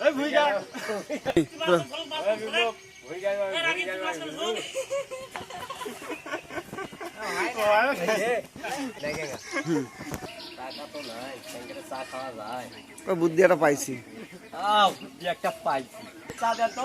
এই ভুইগা ও বুদ্ধি একটা পাইছি একটা পাইছি চা দে তো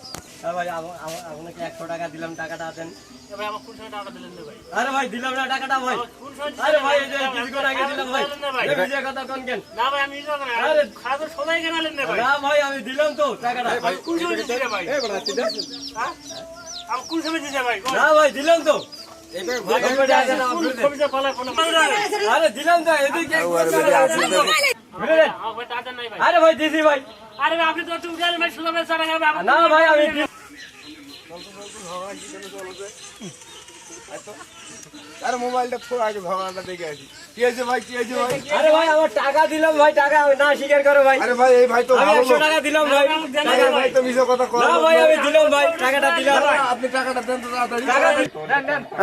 আম- আম- আপনাকে একশো টাকা দিলাম টাকাটা দেন। আরে ভাই দিলাম না টাকাটা ভাই। আরে ভাই এই যে কিছুক্ষণ আগে দিলাম ভাই। যে কথা কোন কেন? না ভাই আমি দিলাম তো টাকাটা। না ভাই। দিলাম তো। আরে দিলাম তো এদিকে আরে ভাই দিদি ভাই আরে আপনি তো উঠে ভাই সুদা সারা না ভাই আমি আরে মোবাইলটা ফোর আগে ঝগড়াটা দেখে আসি। কি হয়েছে ভাই? কি হয়েছে ভাই? আরে ভাই আমার টাকা দিলাম ভাই টাকা না স্বীকার করো ভাই। আরে ভাই এই ভাই তো আমি ভালো একশো লোক। টাকা দিলাম ভাই। আরে ভাই তো মিশে কথা কয় না ভাই আমি দিলাম ভাই টাকাটা দিলাম। আপনি টাকাটা দেন তো তাড়াতাড়ি। টাকা দি-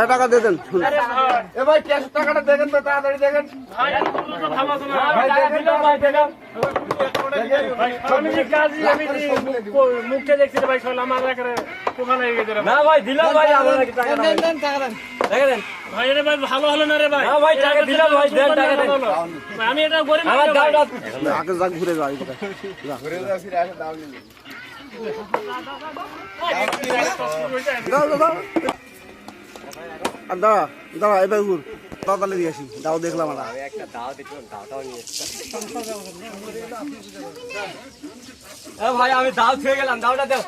টাকা দিয়ে দেন। এ ভাই ক্যাশ টাকাটা দেখেন তো তাড়াতাড়ি দেখেন। ভাই টাকা দিলাম ভাই দিলাম আমি যে কাজী আমি যে দেখছি ভাই সব আমার। না ভাই। দিলাম ভাই আমার টাকা দেন টাকা দেন। ভাই রে ভাই ভালো হলো না রে ভাই? না ভাই টাকা দিলাম ভাই দেন টাকা দেন। আমি এটা গরিব আমার মানুষ ভাই। আগে যাক ঘুরে যাও এদিকে। ঘুরে যাও ফিরে আসে দাও নিয়ে দাও দাও দাও। আর দাঁড়া দাঁড়া এবার ঘুর। তাড়াতাড়ি দিয়ে আসি দাও দেখলাম আমরা একটা দাও দেখলাম দাওটাও নিয়ে ভাই আমি দাও ছুঁয়ে গেলাম দাওটা দাও।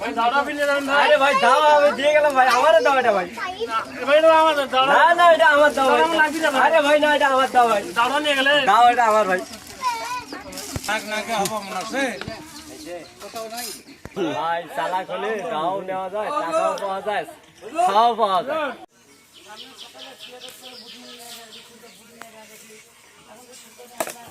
ভাই, দাওটা বিলে দেন ভাই। আরে ভাই দাও আমি দিয়ে গেলাম ভাই আমারও দাও এটা ভাই। ভাই, এটা আমার দাওটা না না এটা আমার দাও। দাও না। আরে ভাই না এটা আমার দাও ভাই। দাওটা নিয়ে গেলে? দাও এটা আমার ভাই। ভাই চালাক হলে দাও নেওয়া যায় টাকাও পাওয়া যায় খাওয়া পাওয়া যায়। আমি সকালে থিয়েটার করে বুঝি নিয়ে গেছি কিন্তু বুঝি নিয়ে গেছি এখন তো সত্যি আমরা